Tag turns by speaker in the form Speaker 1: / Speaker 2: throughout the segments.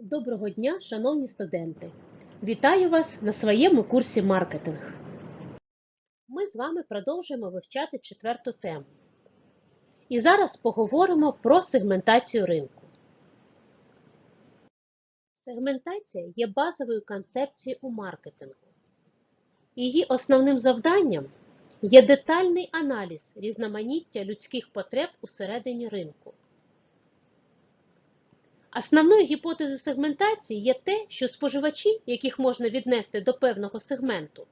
Speaker 1: Доброго дня, шановні студенти! Вітаю вас на своєму курсі маркетинг. Ми з вами продовжуємо вивчати четверту тему. І зараз поговоримо про сегментацію ринку. Сегментація є базовою концепцією у маркетингу. Її основним завданням є детальний аналіз різноманіття людських потреб усередині ринку. Основною гіпотезою сегментації є те, що споживачі, яких можна віднести до певного сегменту,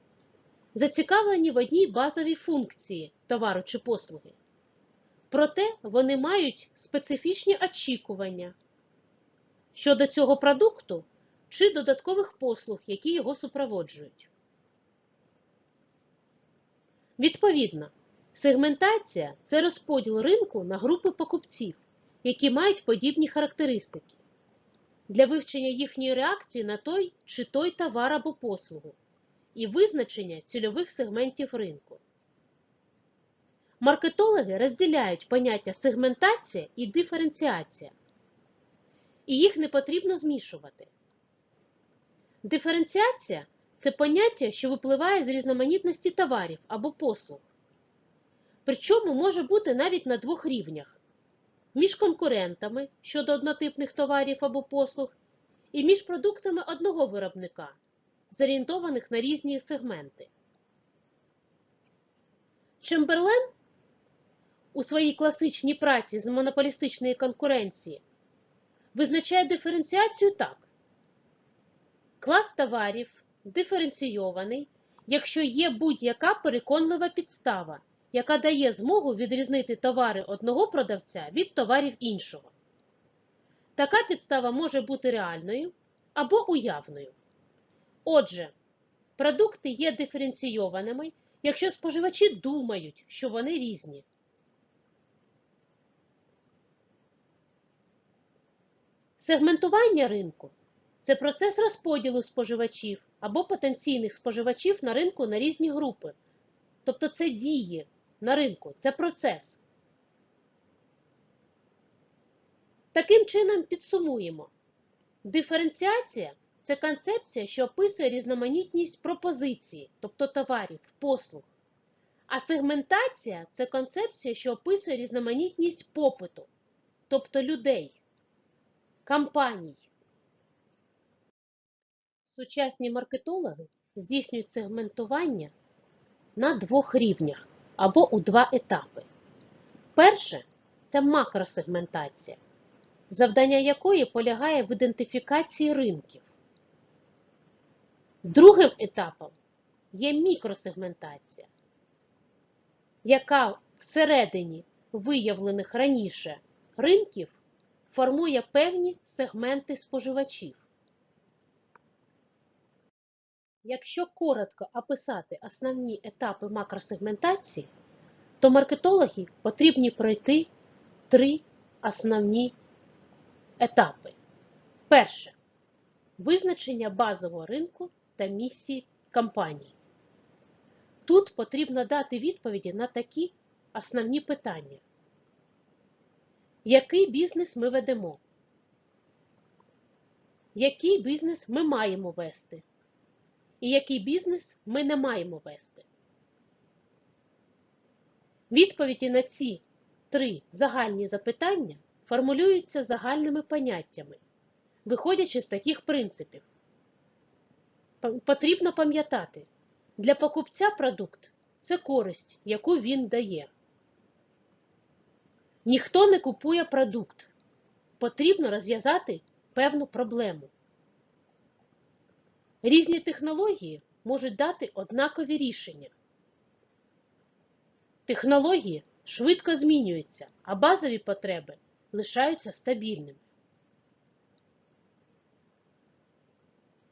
Speaker 1: зацікавлені в одній базовій функції товару чи послуги. Проте вони мають специфічні очікування щодо цього продукту чи додаткових послуг, які його супроводжують. Відповідно, сегментація це розподіл ринку на групи покупців які мають подібні характеристики, для вивчення їхньої реакції на той чи той товар або послугу і визначення цільових сегментів ринку. Маркетологи розділяють поняття сегментація і диференціація, і їх не потрібно змішувати. Диференціація це поняття, що випливає з різноманітності товарів або послуг. Причому може бути навіть на двох рівнях між конкурентами щодо однотипних товарів або послуг, і між продуктами одного виробника, зорієнтованих на різні сегменти. Чемберлен у своїй класичній праці з монополістичної конкуренції визначає диференціацію так. Клас товарів диференційований, якщо є будь-яка переконлива підстава, яка дає змогу відрізнити товари одного продавця від товарів іншого. Така підстава може бути реальною або уявною. Отже, продукти є диференційованими, якщо споживачі думають, що вони різні. Сегментування ринку це процес розподілу споживачів або потенційних споживачів на ринку на різні групи. Тобто це дії на ринку, це процес. Таким чином підсумуємо. Диференціація це концепція, що описує різноманітність пропозиції, тобто товарів, послуг. А сегментація це концепція, що описує різноманітність попиту, тобто людей, компаній. Сучасні маркетологи здійснюють сегментування на двох рівнях або у два етапи. Перше це макросегментація, завдання якої полягає в ідентифікації ринків. Другим етапом є мікросегментація, яка всередині виявлених раніше ринків формує певні сегменти споживачів. Якщо коротко описати основні етапи макросегментації, то маркетологи потрібні пройти три основні етапи. Перше визначення базового ринку та місії компанії. Тут потрібно дати відповіді на такі основні питання. Який бізнес ми ведемо? Який бізнес ми маємо вести? І який бізнес ми не маємо вести. Відповіді на ці три загальні запитання формулюються загальними поняттями, виходячи з таких принципів. Потрібно пам'ятати, для покупця продукт це користь, яку він дає. Ніхто не купує продукт. Потрібно розв'язати певну проблему. Різні технології можуть дати однакові рішення. Технології швидко змінюються, а базові потреби лишаються стабільними.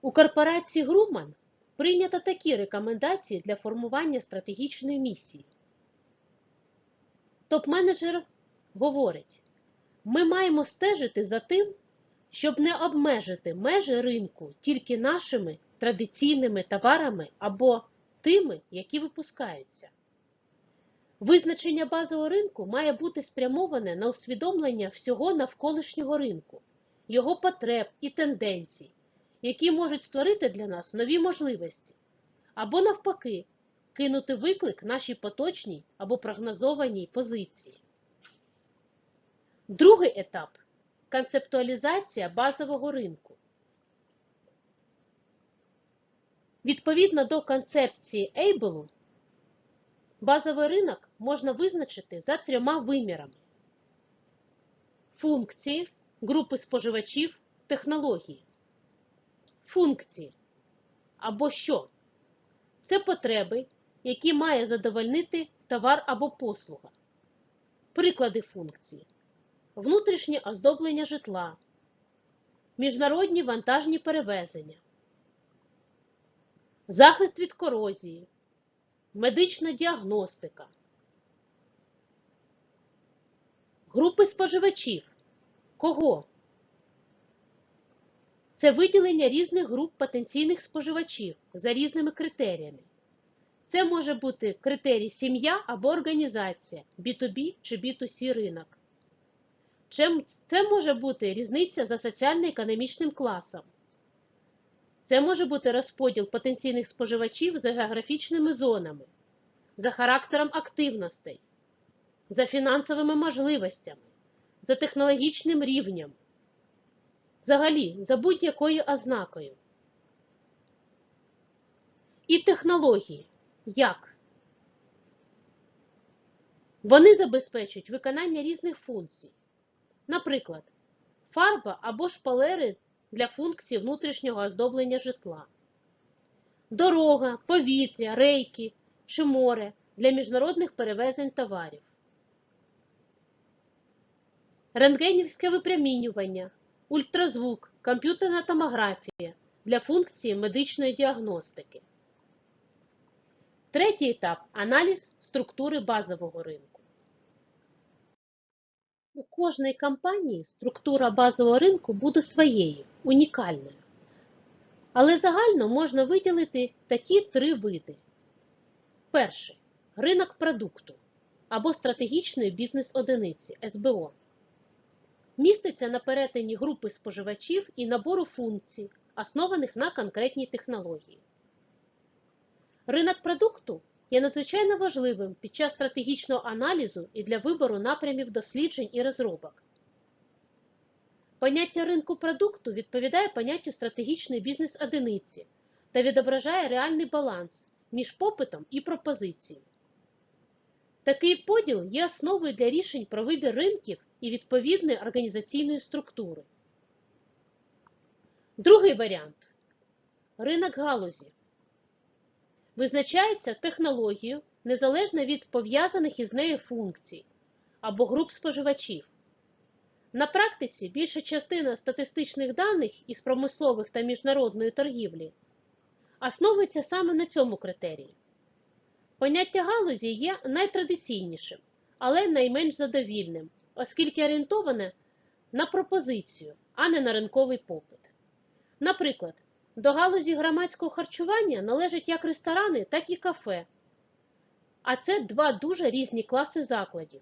Speaker 1: У корпорації Grumman прийнято такі рекомендації для формування стратегічної місії. Топ-менеджер говорить, ми маємо стежити за тим, щоб не обмежити межі ринку тільки нашими традиційними товарами або тими, які випускаються. Визначення базового ринку має бути спрямоване на усвідомлення всього навколишнього ринку його потреб і тенденцій, які можуть створити для нас нові можливості, або навпаки, кинути виклик нашій поточній або прогнозованій позиції. Другий етап концептуалізація базового ринку. Відповідно до концепції Ейбелу, базовий ринок можна визначити за трьома вимірами: функції, групи споживачів, технології. Функції або що? Це потреби, які має задовольнити товар або послуга. Приклади функції: внутрішнє оздоблення житла, міжнародні вантажні перевезення, захист від корозії, медична діагностика, групи споживачів. Кого? Це виділення різних груп потенційних споживачів за різними критеріями. Це може бути критерій сім'я або організація, B2B чи B2C ринок. Це може бути різниця за соціально-економічним класом. Це може бути розподіл потенційних споживачів за географічними зонами, за характером активностей, за фінансовими можливостями, за технологічним рівнем, взагалі за будь-якою ознакою. І технології. Як? Вони забезпечують виконання різних функцій. Наприклад, фарба або шпалери для функцій внутрішнього оздоблення житла, дорога, повітря, рейки чи море для міжнародних перевезень товарів, рентгенівське випрямінювання, ультразвук, комп'ютерна томографія для функції медичної діагностики. Третій етап аналіз структури базового ринку. У кожної компанії структура базового ринку буде своєю, унікальною. Але загально можна виділити такі три види. Перший ринок продукту або стратегічної бізнес-одиниці СБО. Міститься на перетині групи споживачів і набору функцій, основаних на конкретній технології. Ринок продукту є надзвичайно важливим під час стратегічного аналізу і для вибору напрямів досліджень і розробок. Поняття ринку продукту відповідає поняттю стратегічної бізнес-одиниці та відображає реальний баланс між попитом і пропозицією. Такий поділ є основою для рішень про вибір ринків і відповідної організаційної структури. Другий варіант ринок галузі визначається технологією незалежно від пов'язаних із нею функцій або груп споживачів. На практиці більша частина статистичних даних із промислових та міжнародної торгівлі основується саме на цьому критерії. Поняття галузі є найтрадиційнішим, але найменш задовільним, оскільки орієнтоване на пропозицію, а не на ринковий попит. Наприклад, до галузі громадського харчування належать як ресторани, так і кафе. А це два дуже різні класи закладів.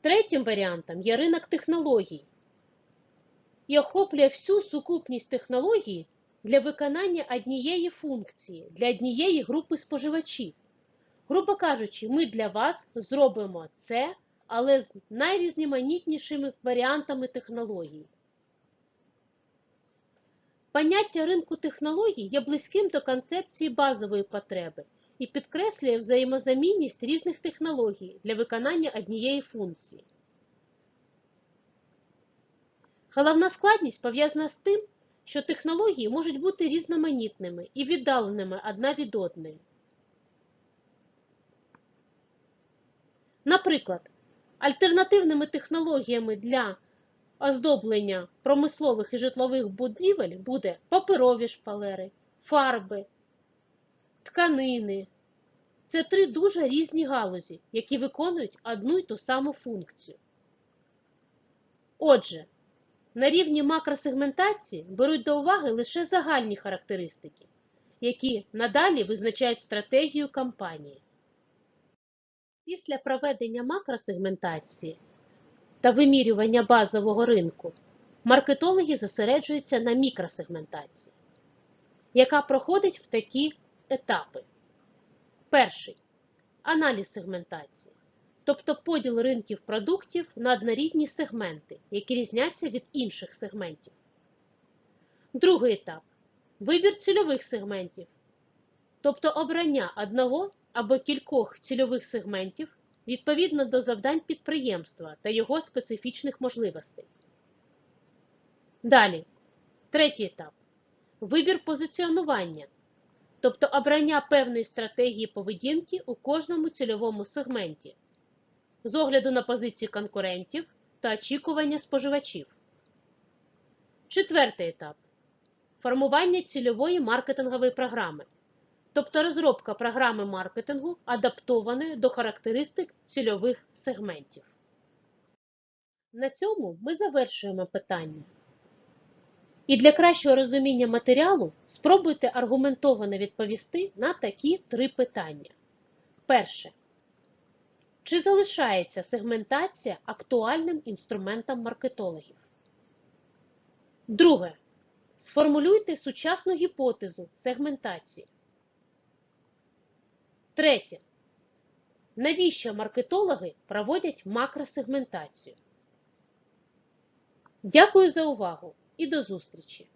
Speaker 1: Третім варіантом є ринок технологій і охоплює всю сукупність технологій для виконання однієї функції, для однієї групи споживачів. Грубо кажучи, ми для вас зробимо це, але з найрізноманітнішими варіантами технологій. Поняття ринку технологій є близьким до концепції базової потреби і підкреслює взаємозамінність різних технологій для виконання однієї функції. Головна складність пов'язана з тим, що технології можуть бути різноманітними і віддаленими одна від одної. Наприклад, альтернативними технологіями для оздоблення промислових і житлових будівель буде паперові шпалери, фарби, тканини. Це три дуже різні галузі, які виконують одну й ту саму функцію. Отже, на рівні макросегментації беруть до уваги лише загальні характеристики, які надалі визначають стратегію компанії. Після проведення макросегментації та вимірювання базового ринку, маркетологи зосереджуються на мікросегментації, яка проходить в такі етапи. Перший аналіз сегментації, тобто поділ ринків продуктів на однорідні сегменти, які різняться від інших сегментів. Другий етап вибір цільових сегментів, тобто обрання одного або кількох цільових сегментів відповідно до завдань підприємства та його специфічних можливостей. Далі, третій етап вибір позиціонування, тобто обрання певної стратегії поведінки у кожному цільовому сегменті з огляду на позиції конкурентів та очікування споживачів. Четвертий етап формування цільової маркетингової програми, тобто розробка програми маркетингу, адаптованої до характеристик цільових сегментів. На цьому ми завершуємо питання. І для кращого розуміння матеріалу спробуйте аргументовано відповісти на такі три питання. Перше. Чи залишається сегментація актуальним інструментом маркетологів? Друге. Сформулюйте сучасну гіпотезу сегментації. Третє. Навіщо маркетологи проводять макросегментацію? Дякую за увагу і до зустрічі!